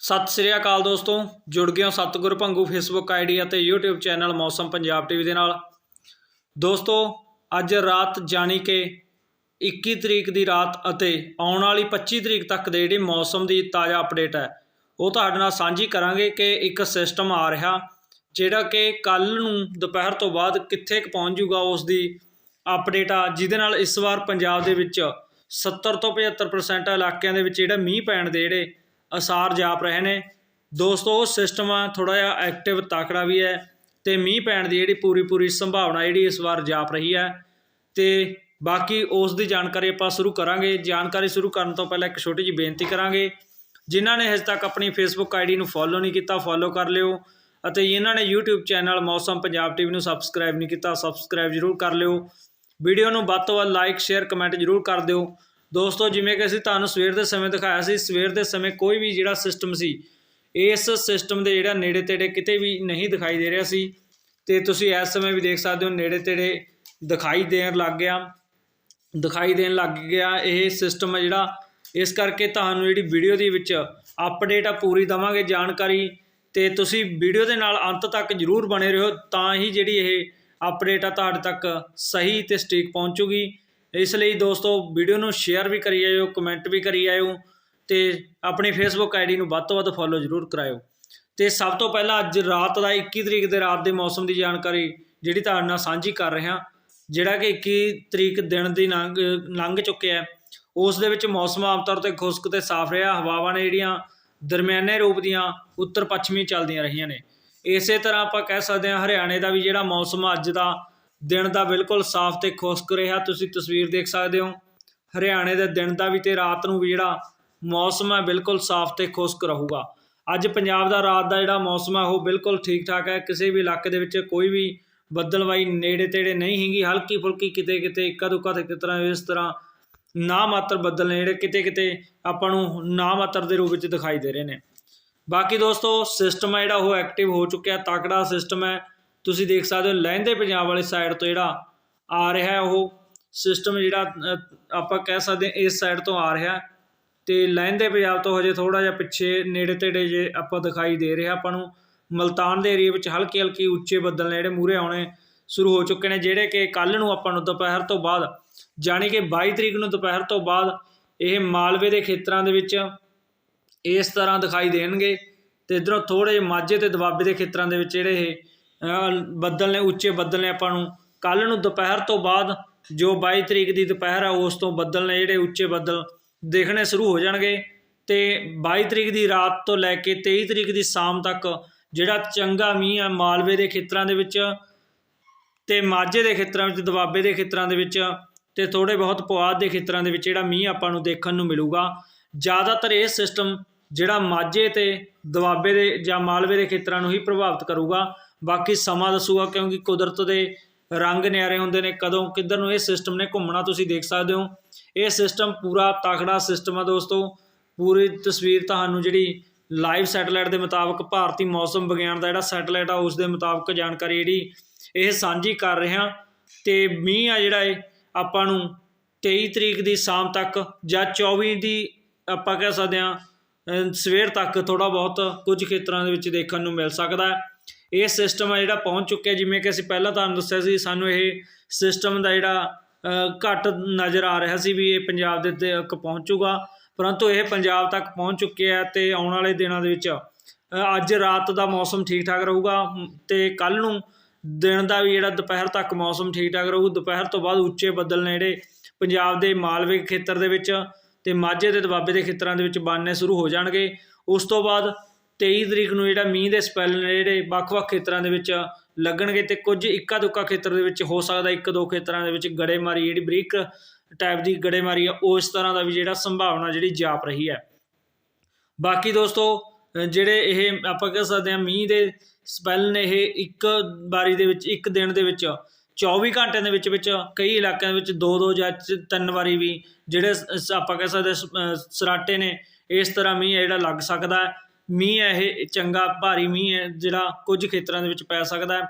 ਸਤਿ ਸ੍ਰੀ ਅਕਾਲ ਦੋਸਤੋ, ਜੁੜ ਗਏ ਹੋ ਸਤਿਗੁਰ ਭੰਗੂ ਫੇਸਬੁੱਕ ਆਈਡੀ ਅਤੇ YouTube channel Mausam Punjab TV ਦੇ ਨਾਲ। ਦੋਸਤੋ, ਅੱਜ ਰਾਤ ਜਾਣੀ ਕਿ 21 ਤਰੀਕ ਦੀ ਰਾਤ ਅਤੇ ਆਉਣ ਵਾਲੀ 25 ਤਰੀਕ ਤੱਕ ਦੇ ਜਿਹੜੀ ਮੌਸਮ ਦੀ ਤਾਜ਼ਾ ਅਪਡੇਟ ਹੈ, ਉਹ ਤੁਹਾਡੇ ਨਾਲ ਸਾਂਝੀ ਕਰਾਂਗੇ ਕਿ ਇੱਕ ਸਿਸਟਮ ਆ ਰਿਹਾ, ਜਿਹੜਾ ਕਿ ਕੱਲ ਨੂੰ ਦੁਪਹਿਰ ਤੋਂ ਬਾਅਦ ਕਿੱਥੇ ਕੁ ਪਹੁੰਚ ਜੂਗਾ ਉਸ ਦੀ ਅਪਡੇਟ ਆ, ਜਿਹਦੇ ਨਾਲ ਇਸ ਵਾਰ ਪੰਜਾਬ ਦੇ ਵਿੱਚ 70 ਤੋਂ 75% ਇਲਾਕਿਆਂ ਦੇ ਵਿੱਚ ਜਿਹੜਾ ਮੀਂਹ ਪੈਣ ਦੇ ਜਿਹੜੇ ਅਸਾਰ ਜਾਪ ਰਹੇ ਨੇ। ਦੋਸਤੋ, ਉਹ ਸਿਸਟਮ ਆ ਥੋੜਾ ਜਿਹਾ ਐਕਟਿਵ ਤਾਕੜਾ ਵੀ ਹੈ ਤੇ ਮੀਂਹ ਪੈਣ ਦੀ ਜਿਹੜੀ ਪੂਰੀ ਪੂਰੀ ਸੰਭਾਵਨਾ ਜਿਹੜੀ ਇਸ ਵਾਰ ਜਾਪ ਰਹੀ ਹੈ ਤੇ ਬਾਕੀ ਉਸ ਦੀ ਜਾਣਕਾਰੀ ਆਪਾਂ ਸ਼ੁਰੂ ਕਰਾਂਗੇ। ਜਾਣਕਾਰੀ ਸ਼ੁਰੂ ਕਰਨ ਤੋਂ ਪਹਿਲਾਂ ਇੱਕ ਛੋਟੀ ਜਿਹੀ ਬੇਨਤੀ ਕਰਾਂਗੇ। ਜਿਨ੍ਹਾਂ ਨੇ ਹਜੇ ਤੱਕ ਆਪਣੀ ਫੇਸਬੁੱਕ ਆਈਡੀ ਨੂੰ ਫੋਲੋ ਨਹੀਂ ਕੀਤਾ ਫੋਲੋ ਕਰ ਲਿਓ ਅਤੇ ਜਿਨ੍ਹਾਂ ਨੇ YouTube channel Mausam Punjab TV ਨੂੰ ਸਬਸਕ੍ਰਾਈਬ ਨਹੀਂ ਕੀਤਾ ਸਬਸਕ੍ਰਾਈਬ ਜ਼ਰੂਰ ਕਰ ਲਿਓ। ਵੀਡੀਓ ਨੂੰ ਵੱਧ ਤੋਂ ਵੱਧ ਲਾਈਕ ਸ਼ੇਅਰ ਕਮੈਂਟ ਜ਼ਰੂਰ ਕਰ ਦਿਓ। ਦੋਸਤੋ, ਜਿਵੇਂ ਕਿ ਅਸੀਂ ਤੁਹਾਨੂੰ ਸਵੇਰ ਦੇ ਸਮੇਂ ਦਿਖਾਇਆ ਸੀ, ਸਵੇਰ ਦੇ ਸਮੇਂ ਕੋਈ ਵੀ ਜਿਹੜਾ ਸਿਸਟਮ ਸੀ, ਇਸ ਸਿਸਟਮ ਦੇ ਜਿਹੜਾ ਨੇੜੇ ਤੇੜੇ ਕਿਤੇ ਵੀ ਨਹੀਂ ਦਿਖਾਈ ਦੇ ਰਿਹਾ ਸੀ। ਤੇ ਤੁਸੀਂ ਇਸ ਸਮੇਂ ਵੀ ਦੇਖ ਸਕਦੇ ਹੋ ਨੇੜੇ ਤੇੜੇ ਦਿਖਾਈ ਦੇਣ ਲੱਗ ਗਿਆ। ਦਿਖਾਈ ਦੇਣ ਲੱਗ ਗਿਆ ਇਹ ਸਿਸਟਮ ਹੈ ਜਿਹੜਾ, ਇਸ ਕਰਕੇ ਤੁਹਾਨੂੰ ਜਿਹੜੀ ਵੀਡੀਓ ਦੇ ਵਿੱਚ ਅਪਡੇਟ ਆ, ਪੂਰੀ ਦਵਾਂਗੇ ਜਾਣਕਾਰੀ। ਤੇ ਤੁਸੀਂ ਵੀਡੀਓ ਦੇ ਨਾਲ ਅੰਤ ਤੱਕ ਜਰੂਰ ਬਣੇ ਰਹੋ, ਤਾਂ ਹੀ ਜਿਹੜੀ ਇਹ ਅਪਡੇਟ ਆ, ਤੁਹਾਡੇ ਤੱਕ ਸਹੀ ਤੇ ਸਟੀਕ ਪਹੁੰਚੂਗੀ। ਇਸ ਲਈ ਦੋਸਤੋ ਵੀਡੀਓ ਨੂੰ ਸ਼ੇਅਰ ਵੀ ਕਰੀ ਜਾਇਓ ਕਮੈਂਟ ਵੀ ਕਰੀ ਜਾਇਓ ਤੇ ਆਪਣੀ ਫੇਸਬੁੱਕ ਆਈਡੀ ਨੂੰ ਵੱਧ ਤੋਂ ਵੱਧ ਫੋਲੋ ਜਰੂਰ ਕਰਾਇਓ। ਤੇ ਸਭ ਤੋਂ ਪਹਿਲਾਂ ਅੱਜ ਰਾਤ ਦਾ 21 ਤਰੀਕ ਦੇ ਰਾਤ ਦੇ ਮੌਸਮ ਦੀ ਜਾਣਕਾਰੀ ਜਿਹੜੀ ਤੁਹਾਡੇ ਨਾਲ ਸਾਂਝੀ ਕਰ ਰਿਹਾ, ਜਿਹੜਾ ਕਿ 21 ਤਰੀਕ ਦਿਨ ਦੀ ਲੰਘ ਲੰਘ ਚੁੱਕਿਆ ਹੈ। ਉਸ ਦੇ ਵਿੱਚ ਮੌਸਮ ਆਮ ਤੌਰ ਤੇ ਖੁਸ਼ਕ ਤੇ ਸਾਫ਼ ਰਿਹਾ, ਹਵਾਵਾਂ ਨੇ ਜਿਹੜੀਆਂ ਦਰਮਿਆਨੇ ਰੂਪ ਦੀਆਂ ਉੱਤਰ ਪੱਛਮੀ ਚੱਲਦੀਆਂ ਰਹੀਆਂ ਨੇ। ਇਸੇ ਤਰ੍ਹਾਂ ਆਪਾਂ ਕਹਿ ਸਕਦੇ ਹਾਂ ਹਰਿਆਣੇ ਦਾ ਵੀ ਜਿਹੜਾ ਮੌਸਮ ਅੱਜ ਦਾ ਦਿਨ ਦਾ ਬਿਲਕੁਲ ਸਾਫ਼ ਤੇ ਖੁਸ਼ਕ ਰਿਹਾ, ਤੁਸੀਂ ਤਸਵੀਰ ਦੇਖ ਸਕਦੇ ਹੋ। ਹਰਿਆਣੇ ਦੇ ਦਿਨ ਦਾ ਵੀ ਤੇ ਰਾਤ ਨੂੰ ਵੀ ਜਿਹੜਾ ਮੌਸਮ ਹੈ, ਬਿਲਕੁਲ ਸਾਫ਼ ਤੇ ਖੁਸ਼ਕ ਰਹੂਗਾ। ਅੱਜ ਪੰਜਾਬ ਦਾ ਰਾਤ ਦਾ ਜਿਹੜਾ ਮੌਸਮ ਹੈ, ਉਹ ਬਿਲਕੁਲ ਠੀਕ ਠਾਕ ਹੈ। ਕਿਸੇ ਵੀ ਇਲਾਕੇ ਦੇ ਵਿੱਚ ਕੋਈ ਵੀ ਬੱਦਲਵਾਈ ਨੇੜੇ ਤੇੜੇ ਨਹੀਂ ਹੈਗੀ। ਹਲਕੀ ਫੁਲਕੀ ਕਿਤੇ ਕਿਤੇ ਇੱਕਾ ਦੁੱਕਾ ਤੇ ਕਿਸ ਤਰ੍ਹਾਂ ਇਸ ਤਰ੍ਹਾਂ ਨਾ ਮਾਤਰ ਬੱਦਲ ਨੇ ਜਿਹੜੇ ਕਿਤੇ ਕਿਤੇ ਆਪਾਂ ਨੂੰ ਨਾ ਮਾਤਰ ਦੇ ਰੂਪ ਵਿੱਚ ਦਿਖਾਈ ਦੇ ਰਹੇ ਨੇ। ਬਾਕੀ ਦੋਸਤੋ ਸਿਸਟਮ ਹੈ ਜਿਹੜਾ ਉਹ ਐਕਟਿਵ ਹੋ ਚੁੱਕਿਆ। ਤਕੜਾ ਸਿਸਟਮ ਹੈ। ਤੁਸੀਂ ਦੇਖ ਸਕਦੇ ਹੋ ਲਹਿੰਦੇ ਪੰਜਾਬ ਵਾਲੀ ਸਾਈਡ ਤੋਂ ਜਿਹੜਾ ਆ ਰਿਹਾ ਹੈ ਉਹ ਸਿਸਟਮ ਜਿਹੜਾ ਆਪਾਂ ਕਹਿ ਸਕਦੇ ਇਸ ਸਾਈਡ ਤੋਂ ਆ ਰਿਹਾ ਤੇ ਲਹਿੰਦੇ ਪੰਜਾਬ ਤੋਂ ਹਜੇ ਥੋੜਾ ਜਿਹਾ ਪਿੱਛੇ ਨੇੜੇ ਤੇੜੇ ਜੇ ਆਪਾਂ ਦਿਖਾਈ ਦੇ ਰਿਹਾ ਆਪਾਂ ਨੂੰ ਮਲਤਾਨ ਦੇ ਏਰੀਆ ਵਿੱਚ ਹਲਕੀ ਹਲਕੀ ਉੱਚੇ ਬੱਦਲ ਨੇ ਜਿਹੜੇ ਮੂਰੇ ਆਉਣੇ ਸ਼ੁਰੂ ਹੋ ਚੁੱਕੇ ਨੇ, ਜਿਹੜੇ ਕਿ ਕੱਲ ਨੂੰ ਆਪਾਂ ਨੂੰ ਦੁਪਹਿਰ ਤੋਂ ਬਾਅਦ, ਜਾਣੀ ਕਿ 22 ਤਰੀਕ ਨੂੰ ਦੁਪਹਿਰ ਤੋਂ ਬਾਅਦ ਇਹ ਮਾਲਵੇ ਦੇ ਖੇਤਰਾਂ ਦੇ ਵਿੱਚ ਇਸ ਤਰ੍ਹਾਂ ਦਿਖਾਈ ਦੇਣਗੇ। ਤੇ ਇਧਰੋਂ ਥੋੜੇ ਜਿਹੇ ਮਾਝੇ ਤੇ ਦੁਆਬੇ ਦੇ ਖੇਤਰਾਂ ਦੇ ਵਿੱਚ ਜਿਹੜੇ ਇਹ ਬੱਦਲ ਨੇ, ਉੱਚੇ ਬੱਦਲ ਨੇ ਆਪਾਂ ਨੂੰ। ਕੱਲ ਨੂੰ ਦੁਪਹਿਰ ਤੋਂ ਬਾਅਦ ਜੋ 22 ਤਰੀਕ ਦੀ ਦੁਪਹਿਰ ਆ, ਉਸ ਤੋਂ ਬੱਦਲ ਨੇ ਜਿਹੜੇ ਉੱਚੇ ਬੱਦਲ ਦੇਖਣੇ ਸ਼ੁਰੂ ਹੋ ਜਾਣਗੇ। ਤੇ 22 ਤਰੀਕ ਦੀ ਰਾਤ ਤੋਂ ਲੈ ਕੇ 23 ਤਰੀਕ ਦੀ ਸ਼ਾਮ ਤੱਕ ਜਿਹੜਾ ਚੰਗਾ ਮੀਂਹ ਆ, ਮਾਲਵੇ ਦੇ ਖੇਤਰਾਂ ਦੇ ਵਿੱਚ ਤੇ ਮਾਝੇ ਦੇ ਖੇਤਰਾਂ ਵਿੱਚ, ਦੁਆਬੇ ਦੇ ਖੇਤਰਾਂ ਦੇ ਵਿੱਚ ਤੇ ਥੋੜੇ ਬਹੁਤ ਪੁਆਧ ਦੇ ਖੇਤਰਾਂ ਦੇ ਵਿੱਚ ਜਿਹੜਾ ਮੀਂਹ ਆਪਾਂ ਨੂੰ ਦੇਖਣ ਨੂੰ ਮਿਲੂਗਾ। ਜ਼ਿਆਦਾਤਰ ਇਹ ਸਿਸਟਮ ਜਿਹੜਾ ਮਾਝੇ ਤੇ ਦੁਆਬੇ ਦੇ ਜਾਂ ਮਾਲਵੇ ਦੇ ਖੇਤਰਾਂ ਨੂੰ ਹੀ ਪ੍ਰਭਾਵਿਤ ਕਰੂਗਾ। ਬਾਕੀ ਸਮਾਂ ਦੱਸੂਗਾ ਕਿਉਂਕਿ ਕੁਦਰਤ ਦੇ ਰੰਗ ਨਿਆਰੇ ਹੁੰਦੇ ਨੇ, ਕਦੋਂ ਕਿੱਧਰ ਨੂੰ ਇਹ ਸਿਸਟਮ ਨੇ ਘੁੰਮਣਾ ਤੁਸੀਂ ਦੇਖ ਸਕਦੇ ਹੋ। ਇਹ ਸਿਸਟਮ ਪੂਰਾ ਤਕੜਾ ਸਿਸਟਮ ਆ ਦੋਸਤੋ। ਪੂਰੀ ਤਸਵੀਰ ਤੁਹਾਨੂੰ ਜਿਹੜੀ ਲਾਈਵ ਸੈਟੇਲਾਈਟ ਦੇ ਮੁਤਾਬਕ ਭਾਰਤੀ ਮੌਸਮ ਵਿਗਿਆਨ ਦਾ ਜਿਹੜਾ ਸੈਟੇਲਾਈਟ ਆ, ਉਸ ਦੇ ਮੁਤਾਬਕ ਜਾਣਕਾਰੀ ਜਿਹੜੀ ਇਹ ਸਾਂਝੀ ਕਰ ਰਿਹਾ ਤੇ ਮੀਂਹ ਆ ਜਿਹੜਾ ਇਹ, ਆਪਾਂ ਨੂੰ 23 ਤਰੀਕ ਦੀ ਸ਼ਾਮ ਤੱਕ ਜਾਂ 24 ਦੀ ਆਪਾਂ ਕਹਿ ਸਕਦੇ ਹਾਂ ਸਵੇਰ ਤੱਕ ਥੋੜਾ ਬਹੁਤ ਕੁਝ ਖੇਤਰਾਂ ਦੇ ਵਿੱਚ ਦੇਖਣ ਨੂੰ ਮਿਲ ਸਕਦਾ ਹੈ। ਇਹ ਸਿਸਟਮ ਹੈ ਜਿਹੜਾ ਪਹੁੰਚ ਚੁੱਕਿਆ ਜਿਵੇਂ ਕਿ ਅਸੀਂ ਪਹਿਲਾਂ ਤੁਹਾਨੂੰ ਦੱਸਿਆ ਸੀ ਸਾਨੂੰ ਇਹ ਸਿਸਟਮ ਦਾ ਜਿਹੜਾ ਘੱਟ ਨਜ਼ਰ ਆ ਰਿਹਾ ਸੀ ਵੀ ਇਹ ਪੰਜਾਬ ਦੇ ਤੱਕ ਪਹੁੰਚੂਗਾ ਪਰੰਤੂ ਇਹ ਪੰਜਾਬ ਤੱਕ ਪਹੁੰਚ ਚੁੱਕਿਆ ਹੈ ਤੇ ਆਉਣ ਵਾਲੇ ਦਿਨਾਂ ਦੇ ਵਿੱਚ ਅੱਜ ਰਾਤ ਦਾ ਮੌਸਮ ਠੀਕ ਠਾਕ ਰਹੂਗਾ ਮ, ਤੇ ਕੱਲ ਨੂੰ ਦਿਨ ਦਾ ਵੀ ਜਿਹੜਾ ਦੁਪਹਿਰ ਤੱਕ ਮੌਸਮ ਠੀਕ ਠਾਕ ਰਹੂ ਦੁਪਹਿਰ ਤੋਂ ਬਾਅਦ ਉੱਚੇ ਬੱਦਲ ਨੇ ਜਿਹੜੇ ਪੰਜਾਬ ਦੇ ਮਾਲਵੇ ਖੇਤਰ ਦੇ ਵਿੱਚ ਤੇ ਮਾਝੇ ਦੇ ਦੁਆਬੇ ਦੇ ਖੇਤਰਾਂ ਦੇ ਵਿੱਚ ਬਣਨੇ ਸ਼ੁਰੂ ਹੋ ਜਾਣਗੇ। ਉਸ ਤੋਂ ਬਾਅਦ 23 ਤਰੀਕ ਨੂੰ ਜਿਹੜਾ ਮੀਂਹ ਦੇ ਸਪੈਲ ਨੇ ਜਿਹੜੇ ਵੱਖ-ਵੱਖ ਖੇਤਰਾਂ ਦੇ ਵਿੱਚ ਲੱਗਣਗੇ ਤੇ ਕੁਝ ਇੱਕਾ ਦੁੱਕਾ ਖੇਤਰ ਦੇ ਵਿੱਚ ਹੋ ਸਕਦਾ ਇੱਕ ਦੋ ਖੇਤਰਾਂ ਦੇ ਵਿੱਚ ਗੜੇਮਾਰੀ ਜਿਹੜੀ ਬਰੀਕ ਟਾਈਪ ਦੀ ਗੜੇਮਾਰੀ ਆ ਉਸ ਤਰ੍ਹਾਂ ਦਾ ਵੀ ਜਿਹੜਾ ਸੰਭਾਵਨਾ ਜਿਹੜੀ ਜਾਪ ਰਹੀ ਹੈ। ਬਾਕੀ ਦੋਸਤੋ ਜਿਹੜੇ ਇਹ ਆਪਾਂ ਕਹਿ ਸਕਦੇ ਹਾਂ ਮੀਂਹ ਦੇ ਸਪੈਲ ਨੇ ਇਹ ਇੱਕ ਵਾਰੀ ਦੇ ਵਿੱਚ ਇੱਕ ਦਿਨ ਦੇ ਵਿੱਚ 24 ਘੰਟਿਆਂ ਦੇ ਵਿੱਚ ਵਿੱਚ ਕਈ ਇਲਾਕਿਆਂ ਦੇ ਵਿੱਚ ਦੋ ਦੋ ਜਾਂ ਚ- ਤਿੰਨ ਵਾਰੀ ਵੀ ਜਿਹੜੇ ਆਪਾਂ ਕਹਿ ਸਕਦੇ ਸ- ਅ, ਸਰਾਟੇ ਨੇ ਇਸ ਤਰ੍ਹਾਂ ਮੀਂਹ ਜਿਹੜਾ ਲੱਗ ਸਕਦਾ ਹੈ। ਮੀਂਹ ਹੈ ਇਹ, ਚੰਗਾ ਭਾਰੀ ਮੀਂਹ ਹੈ, ਜਿਹੜਾ ਕੁਝ ਖੇਤਰਾਂ ਦੇ ਵਿੱਚ ਪੈ ਸਕਦਾ ਹੈ।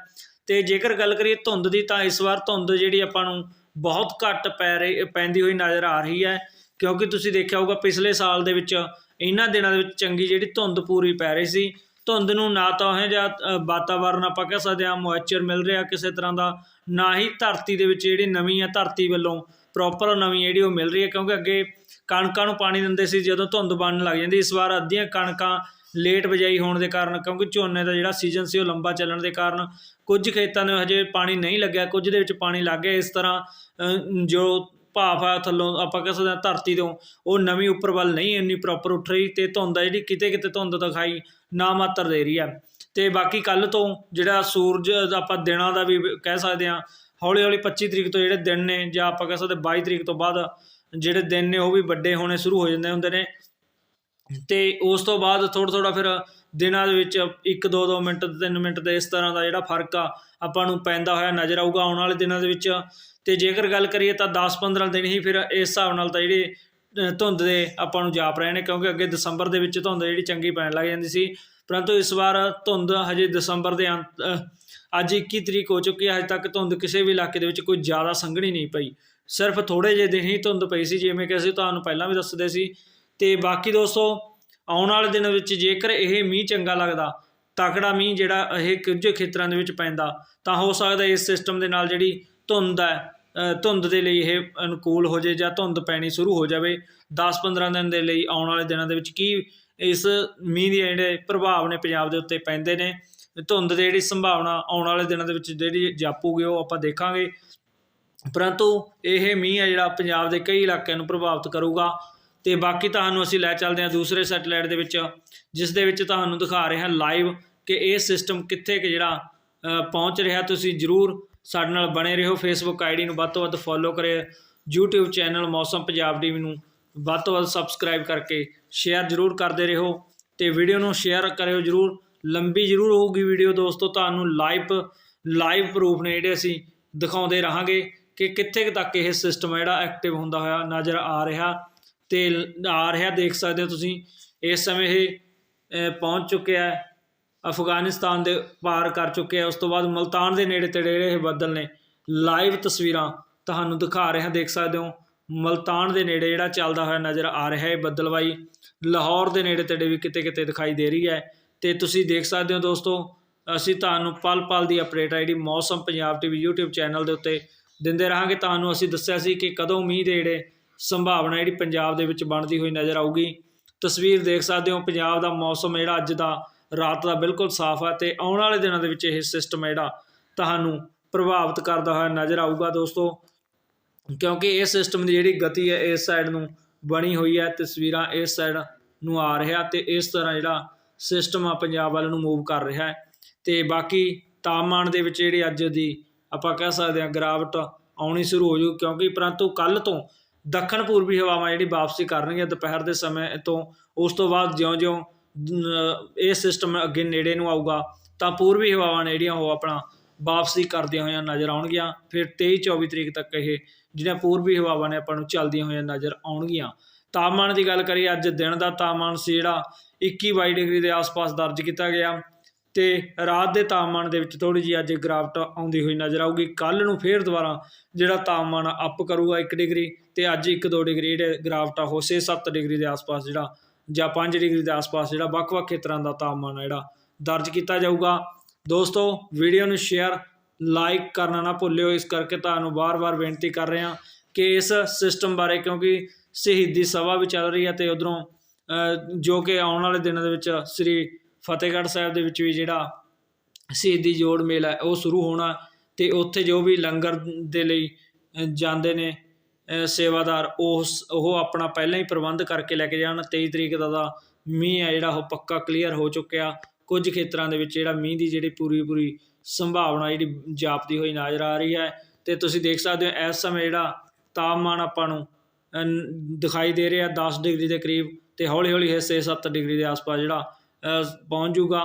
ਤੇ ਜੇਕਰ ਗੱਲ ਕਰੀਏ ਧੁੰਦ ਦੀ, ਤਾਂ ਇਸ ਵਾਰ ਧੁੰਦ ਜਿਹੜੀ ਆਪਾਂ ਨੂੰ ਬਹੁਤ ਘੱਟ ਪੈ ਰਹੀ, ਪੈਂਦੀ ਹੋਈ ਨਜ਼ਰ ਆ ਰਹੀ ਹੈ। ਕਿਉਂਕਿ ਤੁਸੀਂ ਦੇਖਿਆ ਹੋਊਗਾ, ਪਿਛਲੇ ਸਾਲ ਦੇ ਵਿੱਚ, ਇਹਨਾਂ ਦਿਨਾਂ ਦੇ ਵਿੱਚ ਚੰਗੀ ਜਿਹੜੀ ਧੁੰਦ ਪੂਰੀ ਪੈ ਰਹੀ ਸੀ। ਧੁੰਦ ਨੂੰ ਨਾ ਤਾਂ ਇਹ ਜਾਂ ਵਾਤਾਵਰਨ ਆਪਾਂ ਕਹਿ ਸਕਦੇ ਹਾਂ ਮੋਇਸਚਰ ਮਿਲ ਰਿਹਾ ਕਿਸੇ ਤਰ੍ਹਾਂ ਦਾ, ਨਾ ਹੀ ਧਰਤੀ ਦੇ ਵਿੱਚ ਜਿਹੜੀ ਨਵੀਂ ਆ ਧਰਤੀ ਵੱਲੋਂ ਪ੍ਰੋਪਰ ਨਵੀਂ ਜਿਹੜੀ ਉਹ ਮਿਲ ਰਹੀ ਹੈ। ਕਿਉਂਕਿ ਅੱਗੇ ਕਣਕਾਂ ਨੂੰ ਪਾਣੀ ਦਿੰਦੇ ਸੀ, ਜਦੋਂ ਧੁੰਦ ਬਣਨ ਲੱਗ ਜਾਂਦੀ, ਇਸ ਵਾਰ ਅੱਧੀਆਂ ਕਣਕਾਂ ਲੇਟ ਬਜਾਈ ਹੋਣ ਦੇ ਕਾਰਨ, ਕਿਉਂਕਿ ਝੋਨੇ ਦਾ ਜਿਹੜਾ ਸੀਜ਼ਨ ਸੀ ਉਹ ਲੰਬਾ ਚੱਲਣ ਦੇ ਕਾਰਨ ਕੁਝ ਖੇਤਾਂ ਨੂੰ ਹਜੇ ਪਾਣੀ ਨਹੀਂ ਲੱਗਿਆ, ਕੁਝ ਦੇ ਵਿੱਚ ਪਾਣੀ ਲੱਗ ਗਿਆ। ਇਸ ਤਰ੍ਹਾਂ ਜੋ ਭਾਫ ਆ ਥੱਲੋਂ ਆਪਾਂ ਕਹਿ ਸਕਦੇ ਹਾਂ ਧਰਤੀ ਤੋਂ, ਉਹ ਨਵੀਂ ਉੱਪਰ ਵੱਲ ਨਹੀਂ ਇੰਨੀ ਪ੍ਰੋਪਰ ਉੱਠ ਰਹੀ ਤੇ ਧੁੰਦ ਆ ਜਿਹੜੀ ਕਿਤੇ ਕਿਤੇ ਧੁੰਦ ਦਿਖਾਈ ਨਾ ਮਾਤਰ ਦੇ ਰਹੀ ਹੈ ਤੇ ਬਾਕੀ ਕੱਲ ਤੋਂ ਜਿਹੜਾ ਸੂਰਜ ਆਪਾਂ ਦਿਨਾਂ ਦਾ ਵੀ ਕਹਿ ਸਕਦੇ ਹਾਂ ਹੌਲੀ ਹੌਲੀ 25 ਤਰੀਕ ਤੋਂ ਜਿਹੜੇ ਦਿਨ ਨੇ ਜਾਂ ਆਪਾਂ ਕਹਿ ਸਕਦੇ 22 ਤਰੀਕ ਤੋਂ ਬਾਅਦ ਜਿਹੜੇ ਦਿਨ ਨੇ ਉਹ ਵੀ ਵੱਡੇ ਹੋਣੇ ਸ਼ੁਰੂ ਹੋ ਜਾਂਦੇ ਹੁੰਦੇ ਨੇ। ਤੇ ਉਸ ਤੋਂ ਬਾਅਦ ਥੋੜਾ ਥੋੜਾ ਫਿਰ ਦਿਨਾਂ ਦੇ ਵਿੱਚ 1 2 2 ਮਿੰਟ 3 ਮਿੰਟ ਦੇ ਇਸ ਤਰ੍ਹਾਂ ਦਾ ਜਿਹੜਾ ਫ਼ਰਕ ਆ, ਆਪਾਂ ਨੂੰ ਪੈਂਦਾ ਹੋਇਆ ਨਜ਼ਰ ਆਊਗਾ ਆਉਣ ਵਾਲੇ ਦਿਨਾਂ ਦੇ ਵਿੱਚ। ਤੇ ਜੇਕਰ ਗੱਲ ਕਰੀਏ ਤਾਂ 10 15 ਦਿਨ ਹੀ ਫਿਰ ਇਸ ਹਿਸਾਬ ਨਾਲ ਤਾਂ ਜਿਹੜੇ ਧੁੰਦ ਦੇ ਆਪਾਂ ਨੂੰ ਜਾਪ ਰਹੇ ਨੇ, ਕਿਉਂਕਿ ਅੱਗੇ ਦਸੰਬਰ ਦੇ ਵਿੱਚ ਧੁੰਦ ਜਿਹੜੀ ਚੰਗੀ ਪੈਣ ਲੱਗ ਜਾਂਦੀ ਸੀ। ਪਰੰਤੂ ਇਸ ਵਾਰ ਧੁੰਦ ਹਜੇ ਦਸੰਬਰ ਦੇ ਅੰਤ ਅੱਜ 21 ਤਰੀਕ ਹੋ ਚੁੱਕੀ ਹੈ, ਹਜੇ ਤੱਕ ਧੁੰਦ ਕਿਸੇ ਵੀ ਇਲਾਕੇ ਦੇ ਵਿੱਚ ਕੋਈ ਜ਼ਿਆਦਾ ਸੰਘਣੀ ਨਹੀਂ ਪਈ। ਸਿਰਫ ਥੋੜੇ ਜਿਹੇ ਦਿਨ ਹੀ ਧੁੰਦ ਪਈ ਸੀ, ਜਿਵੇਂ ਕਿ ਅਸੀਂ ਤੁਹਾਨੂੰ ਪਹਿਲਾਂ ਵੀ ਦੱਸਦੇ ਸੀ ਤੇ ਬਾਕੀ ਦੋਸਤੋ, ਆਉਣ ਵਾਲੇ ਦਿਨਾਂ ਵਿੱਚ ਜੇਕਰ ਇਹ ਮੀਂਹ ਚੰਗਾ ਲੱਗਦਾ, ਤਕੜਾ ਮੀਂਹ ਜਿਹੜਾ ਇਹ ਕੁਝ ਖੇਤਰਾਂ ਦੇ ਵਿੱਚ ਪੈਂਦਾ, ਤਾਂ ਹੋ ਸਕਦਾ ਇਸ ਸਿਸਟਮ ਦੇ ਨਾਲ ਜਿਹੜੀ ਧੁੰਦ ਹੈ ਧੁੰਦ ਦੇ ਲਈ ਇਹ ਅਨੁਕੂਲ ਹੋ ਜੇ ਜਾਂ ਧੁੰਦ ਪੈਣੀ ਸ਼ੁਰੂ ਹੋ ਜਾਵੇ। 10-15 ਦਿਨ ਦੇ ਲਈ ਆਉਣ ਵਾਲੇ ਦਿਨਾਂ ਦੇ ਵਿੱਚ ਕੀ ਇਸ ਮੀਂਹ ਦੇ ਜਿਹੜੇ ਪ੍ਰਭਾਵ ਨੇ ਪੰਜਾਬ ਦੇ ਉੱਤੇ ਪੈਂਦੇ ਨੇ, ਧੁੰਦ ਦੀ ਜਿਹੜੀ ਸੰਭਾਵਨਾ ਆਉਣ ਵਾਲੇ ਦਿਨਾਂ ਦੇ ਵਿੱਚ ਜਿਹੜੀ ਜਾਪੂਗੀ ਉਹ ਆਪਾਂ ਦੇਖਾਂਗੇ। ਪਰੰਤੂ ਇਹ ਮੀਂਹ ਹੈ ਜਿਹੜਾ ਪੰਜਾਬ ਦੇ ਕਈ ਇਲਾਕਿਆਂ ਨੂੰ ਪ੍ਰਭਾਵਿਤ ਕਰੂਗਾ। ਤੇ ਬਾਕੀ ਤੁਹਾਨੂੰ ਅਸੀਂ ਲੈ ਚੱਲਦੇ ਹਾਂ ਦੂਸਰੇ ਸੈਟੇਲਾਈਟ ਦੇ ਵਿੱਚ, ਜਿਸ ਦੇ ਵਿੱਚ ਤੁਹਾਨੂੰ ਦਿਖਾ ਰਹੇ ਹਾਂ ਲਾਈਵ ਕਿ ਇਹ ਸਿਸਟਮ ਕਿੱਥੇ ਕਿ ਜਿਹੜਾ ਪਹੁੰਚ ਰਿਹਾ। ਤੁਸੀਂ ਜਰੂਰ ਸਾਡੇ ਨਾਲ ਬਣੇ ਰਹੋ। ਫੇਸਬੁੱਕ ਆਈਡੀ ਨੂੰ ਵੱਧ ਤੋਂ ਵੱਧ ਫੋਲੋ ਕਰਿਓ। YouTube channel Mausam Punjab TV ਨੂੰ ਵੱਧ ਤੋਂ ਵੱਧ ਸਬਸਕ੍ਰਾਈਬ ਕਰਕੇ ਸ਼ੇਅਰ ਜਰੂਰ ਕਰਦੇ ਰਹੋ ਤੇ ਵੀਡੀਓ ਨੂੰ ਸ਼ੇਅਰ ਕਰਿਓ ਜਰੂਰ। ਲੰਬੀ ਜਰੂਰ ਹੋਊਗੀ ਵੀਡੀਓ ਦੋਸਤੋ, ਤੁਹਾਨੂੰ ਲਾਈਵ ਲਾਈਵ ਪ੍ਰੂਫ ਨੇ ਜਿਹੜੇ ਅਸੀਂ ਦਿਖਾਉਂਦੇ ਰਹਾਂਗੇ ਕਿ ਕਿੱਥੇ ਕੁ ਤੱਕ ਇਹ ਸਿਸਟਮ ਜਿਹੜਾ ਐਕਟਿਵ ਹੁੰਦਾ ਹੋਇਆ, ਨਜ਼ਰ ਆ ਰਿਹਾ। ਤੇ ਆ ਰਿਹਾ ਦੇਖ ਸਕਦੇ ਹੋ ਤੁਸੀਂ, ਇਸ ਸਮੇਂ ਇਹ ਪਹੁੰਚ ਚੁੱਕਿਆ ਹੈ। ਅਫਗਾਨਿਸਤਾਨ ਦੇ ਪਾਰ ਕਰ ਚੁੱਕਿਆ ਉਸ ਤੋਂ ਬਾਅਦ ਮਲਤਾਨ ਦੇ ਨੇੜੇ ਤੇੜੇ ਜਿਹੜੇ ਇਹ ਬੱਦਲ ਨੇ ਲਾਈਵ ਤਸਵੀਰਾਂ ਤੁਹਾਨੂੰ ਦਿਖਾ ਰਿਹਾ ਦੇਖ ਸਕਦੇ ਹੋ, ਮਲਤਾਨ ਦੇ ਨੇੜੇ ਜਿਹੜਾ ਚੱਲਦਾ ਹੋਇਆ ਨਜ਼ਰ ਆ ਰਿਹਾ ਹੈ ਬੱਦਲਵਾਈ ਲਾਹੌਰ ਦੇ ਨੇੜੇ ਤੇੜੇ ਵੀ ਕਿਤੇ ਕਿਤੇ ਦਿਖਾਈ ਦੇ ਰਹੀ ਹੈ। ਤੇ ਤੁਸੀਂ ਦੇਖ ਸਕਦੇ ਹੋ ਦੋਸਤੋ, ਅਸੀਂ ਤੁਹਾਨੂੰ ਪਲ ਪਲ ਦੀ ਅਪਡੇਟ ਆ ਜਿਹੜੀ ਮੌਸਮ ਪੰਜਾਬ ਟੀਵੀ YouTube ਚੈਨਲ ਦੇ ਉੱਤੇ ਦਿੰਦੇ ਰਹਾਂਗੇ। ਤੁਹਾਨੂੰ ਅਸੀਂ ਦੱਸਿਆ ਸੀ ਕਿ ਕਦੋਂ ਮੀਂਹ ਦੇ ਜਿਹੜੇ ਸੰਭਾਵਨਾ ਜਿਹੜੀ ਪੰਜਾਬ ਦੇ ਵਿੱਚ ਬਣਦੀ ਹੋਈ ਨਜ਼ਰ ਆਊਗੀ। ਤਸਵੀਰ ਦੇਖ ਸਕਦੇ ਹੋ, ਪੰਜਾਬ ਦਾ ਮੌਸਮ ਜਿਹੜਾ ਅੱਜ ਦਾ, ਰਾਤ ਦਾ ਬਿਲਕੁਲ ਸਾਫ਼ ਹੈ ਤੇ ਆਉਣ ਵਾਲੇ ਦਿਨਾਂ ਦੇ ਵਿੱਚ ਇਹ ਸਿਸਟਮ ਜਿਹੜਾ ਤੁਹਾਨੂੰ ਪ੍ਰਭਾਵਿਤ ਕਰਦਾ ਹੋਇਆ ਨਜ਼ਰ ਆਊਗਾ ਦੋਸਤੋ। ਕਿਉਂਕਿ ਇਹ ਸਿਸਟਮ ਦੀ ਜਿਹੜੀ ਗਤੀ ਹੈ, ਇਸ ਸਾਈਡ ਨੂੰ ਬਣੀ ਹੋਈ ਹੈ, ਤਸਵੀਰਾਂ ਇਸ ਸਾਈਡ ਨੂੰ ਆ ਰਿਹਾ ਤੇ ਇਸ ਤਰ੍ਹਾਂ ਜਿਹੜਾ ਸਿਸਟਮ ਆ ਪੰਜਾਬ ਵੱਲ ਨੂੰ ਮੂਵ ਕਰ ਰਿਹਾ ਹੈ। ਤੇ ਬਾਕੀ ਤਾਪਮਾਨ ਦੇ ਵਿੱਚ ਜਿਹੜੀ ਅੱਜ ਦੀ ਆਪਾਂ ਕਹਿ ਸਕਦੇ ਹਾਂ, ਗਿਰਾਵਟ ਆਉਣੀ ਸ਼ੁਰੂ ਹੋ ਜੂ ਕਿਉਂਕਿ ਪਰੰਤੂ ਕੱਲ ਤੋਂ ਦੱਖਣ ਪੂਰਬੀ ਹਵਾਵਾਂ ਜਿਹੜੀ ਵਾਪਸੀ ਕਰਨਗੀਆਂ ਦੁਪਹਿਰ ਦੇ ਸਮੇਂ ਤੋਂ, ਉਸ ਤੋਂ ਬਾਅਦ ਜਿਉਂ-ਜਿਉਂ ਇਹ ਸਿਸਟਮ ਅੱਗੇ ਨੇੜੇ ਨੂੰ ਆਊਗਾ, ਤਾਂ ਪੂਰਬੀ ਹਵਾਵਾਂ ਨੇ ਜਿਹੜੀਆਂ ਉਹ ਆਪਣਾ ਵਾਪਸੀ ਕਰਦੀਆਂ ਹੋਈਆਂ ਨਜ਼ਰ ਆਉਣਗੀਆਂ। ਫਿਰ 23 24 ਤਰੀਕ ਤੱਕ ਇਹ ਜਿਹੜੀਆਂ ਪੂਰਬੀ ਹਵਾਵਾਂ ਨੇ ਆਪਾਂ ਨੂੰ ਚੱਲਦੀਆਂ ਹੋਈਆਂ ਨਜ਼ਰ ਆਉਣਗੀਆਂ। ਤਾਪਮਾਨ ਦੀ ਗੱਲ ਕਰੀਏ, ਅੱਜ ਦਿਨ ਦਾ ਤਾਪਮਾਨ ਸੀ ਜਿਹੜਾ 21 22 ਡਿਗਰੀ ਦੇ ਆਸ-ਪਾਸ ਦਰਜ ਕੀਤਾ ਗਿਆ। ਤੇ ਰਾਤ ਦੇ ਤਾਪਮਾਨ ਦੇ ਵਿੱਚ ਥੋੜੀ ਜਿਹੀ ਅੱਜ ਗਿਰਾਵਟ ਆਉਂਦੀ ਹੋਈ ਨਜ਼ਰ ਆਊਗੀ। ਕੱਲ ਨੂੰ ਫੇਰ ਦੁਬਾਰਾ ਜਿਹੜਾ ਤਾਪਮਾਨ ਅਪ ਕਰੂਗਾ 1 ਡਿਗਰੀ ਤੇ ਅੱਜ 1-2 ਡਿਗਰੀ ਜਿਹੜੇ ਗਿਰਾਵਟ ਆ ਉਹ 6-7 ਡਿਗਰੀ ਦੇ ਆਸ-ਪਾਸ ਜਿਹੜਾ ਜਾਂ 5 ਡਿਗਰੀ ਦੇ ਆਸ-ਪਾਸ ਜਿਹੜਾ ਵੱਖ-ਵੱਖ ਖੇਤਰਾਂ ਦਾ ਤਾਪਮਾਨ ਜਿਹੜਾ ਦਰਜ ਕੀਤਾ ਜਾਊਗਾ। ਦੋਸਤੋ, ਵੀਡੀਓ ਨੂੰ ਸ਼ੇਅਰ ਲਾਈਕ ਕਰਨਾ ਨਾ ਭੁੱਲਿਓ। ਇਸ ਕਰਕੇ ਤੁਹਾਨੂੰ ਵਾਰ-ਵਾਰ ਬੇਨਤੀ ਕਰ ਰਹੇ ਹਾਂ ਕਿ ਇਸ ਸਿਸਟਮ ਬਾਰੇ ਕਿਉਂਕਿ ਸ਼ਹੀਦੀ ਸਭਾ ਵੀ ਚੱਲ ਰਹੀ ਹੈ ਤੇ ਉਧਰੋਂ ਜੋ ਕਿ ਆਉਣ ਵਾਲੇ ਦਿਨਾਂ ਦੇ ਵਿੱਚ ਸ੍ਰੀ ਫਤਿਹਗੜ੍ਹ ਸਾਹਿਬ ਦੇ ਵਿੱਚ ਵੀ ਜਿਹੜਾ ਸ਼ਹੀਦੀ ਜੋੜ ਮੇਲਾ ਉਹ ਸ਼ੁਰੂ ਹੋਣਾ ਤੇ ਉੱਥੇ ਜੋ ਵੀ ਲੰਗਰ ਦੇ ਲਈ ਜਾਂਦੇ ਨੇ ਸੇਵਾਦਾਰ, ਉਹ ਉਹ ਆਪਣਾ ਪਹਿਲਾਂ ਹੀ ਪ੍ਰਬੰਧ ਕਰਕੇ ਲੈ ਕੇ ਜਾਣ। 23 ਤਰੀਕ ਦਾ ਦਾ ਮੀਂਹ ਹੈ ਜਿਹੜਾ, ਉਹ ਪੱਕਾ ਕਲੀਅਰ ਹੋ ਚੁੱਕਿਆ। ਕੁਝ ਖੇਤਰਾਂ ਦੇ ਵਿੱਚ ਜਿਹੜਾ ਮੀਂਹ ਦੀ ਜਿਹੜੀ ਪੂਰੀ ਪੂਰੀ ਸੰਭਾਵਨਾ ਜਿਹੜੀ ਜਾਪਦੀ ਹੋਈ ਨਜ਼ਰ ਆ ਰਹੀ ਹੈ ਤੇ ਤੁਸੀਂ ਦੇਖ ਸਕਦੇ ਹੋ, ਇਸ ਸਮੇਂ ਜਿਹੜਾ ਤਾਪਮਾਨ ਆਪਾਂ ਨੂੰ ਦਿਖਾਈ ਦੇ ਰਿਹਾ 10 ਡਿਗਰੀ ਦੇ ਕਰੀਬ ਤੇ ਹੌਲੀ ਹੌਲੀ ਹਿੱਸੇ 6-7 ਡਿਗਰੀ ਦੇ ਆਸ-ਪਾਸ ਜਿਹੜਾ ਪਹੁੰਚ ਜੂਗਾ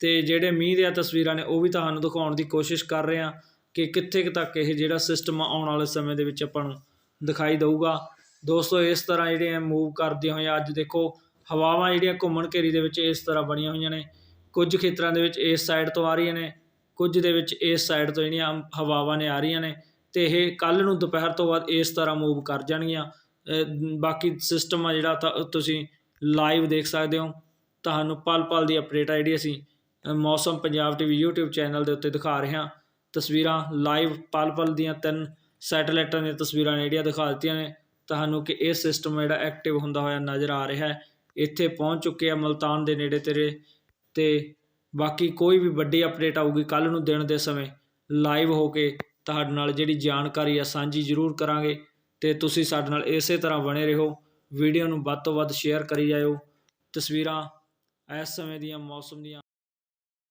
ਤੇ ਜਿਹੜੇ ਮੀਂਹ ਦੀਆਂ ਤਸਵੀਰਾਂ ਨੇ ਉਹ ਵੀ ਤੁਹਾਨੂੰ ਦਿਖਾਉਣ ਦੀ ਕੋਸ਼ਿਸ਼ ਕਰ ਰਹੇ ਹਾਂ ਕਿ ਕਿੱਥੇ ਕੁ ਤੱਕ ਇਹ ਜਿਹੜਾ ਸਿਸਟਮ ਆਉਣ ਵਾਲੇ ਸਮੇਂ ਦੇ ਵਿੱਚ ਆਪਾਂ ਨੂੰ ਦਿਖਾਈ ਦੇਊਗਾ। ਦੋਸਤੋ, ਇਸ ਤਰ੍ਹਾਂ ਜਿਹੜੀਆਂ ਮੂਵ ਕਰਦੀਆਂ ਹੋਈਆਂ ਅੱਜ ਦੇਖੋ ਹਵਾਵਾਂ ਜਿਹੜੀਆਂ ਘੁੰਮਣ ਘੇਰੀ ਦੇ ਵਿੱਚ ਇਸ ਤਰ੍ਹਾਂ ਬਣੀਆਂ ਹੋਈਆਂ ਨੇ। ਕੁਝ ਖੇਤਰਾਂ ਦੇ ਵਿੱਚ ਇਸ ਸਾਈਡ ਤੋਂ ਆ ਰਹੀਆਂ ਨੇ, ਕੁਝ ਦੇ ਵਿੱਚ ਇਸ ਸਾਈਡ ਤੋਂ ਜਿਹੜੀਆਂ ਹਵਾਵਾਂ ਨੇ ਆ ਰਹੀਆਂ ਨੇ ਤੇ ਇਹ ਕੱਲ ਨੂੰ ਦੁਪਹਿਰ ਤੋਂ ਬਾਅਦ ਇਸ ਤਰ੍ਹਾਂ ਮੂਵ ਕਰ ਜਾਣਗੀਆਂ। ਬਾਕੀ ਸਿਸਟਮ ਆ ਜਿਹੜਾ ਤਾਂ ਤੁਸੀਂ ਲਾਈਵ ਦੇਖ ਸਕਦੇ ਹੋ। ਤੁਹਾਨੂੰ ਪਲ ਪਲ ਦੀ ਅਪਡੇਟ ਆ ਜਿਹੜੀ ਅਸੀਂ ਮੌਸਮ ਪੰਜਾਬ ਟੀਵੀ YouTube ਚੈਨਲ ਦੇ ਉੱਤੇ ਦਿਖਾ ਰਹੇ ਹਾਂ। ਤਸਵੀਰਾਂ ਲਾਈਵ ਪਲ ਪਲ ਦੀਆਂ ਤਿੰਨ ਸੈਟਲਾਈਟਾਂ ਦੀਆਂ ਤਸਵੀਰਾਂ ਜਿਹੜੀਆਂ ਦਿਖਾ ਦਿੱਤੀਆਂ ਨੇ। ਤੁਹਾਨੂੰ ਕਿ ਇਹ ਸਿਸਟਮ ਜਿਹੜਾ ਐਕਟਿਵ ਹੁੰਦਾ ਹੋਇਆ ਨਜ਼ਰ ਆ ਰਿਹਾ ਹੈ। ਇੱਥੇ ਪਹੁੰਚ ਚੁੱਕੇ ਆ ਮਲਤਾਨ ਦੇ ਨੇੜੇ ਤੇਰੇ ਤੇ ਬਾਕੀ ਕੋਈ ਵੀ ਵੱਡੀ ਅਪਡੇਟ ਆਊਗੀ ਕੱਲ ਨੂੰ ਦਿਨ ਦੇ ਸਮੇਂ ਲਾਈਵ ਹੋ ਕੇ ਤੁਹਾਡੇ ਨਾਲ ਜਿਹੜੀ ਜਾਣਕਾਰੀ ਆ ਸਾਂਝੀ ਜ਼ਰੂਰ ਕਰਾਂਗੇ। ਤੇ ਤੁਸੀਂ ਸਾਡੇ ਨਾਲ ਇਸੇ ਤਰ੍ਹਾਂ ਬਣੇ ਰਹੋ। ਵੀਡੀਓ ਨੂੰ ਵੱਧ ਤੋਂ ਵੱਧ ਸ਼ੇਅਰ ਕਰੀ ਜਾਇਓ। ਤਸਵੀਰਾਂ ਇਸ ਸਮੇਂ ਦੀਆਂ ਮੌਸਮ ਦੀਆਂ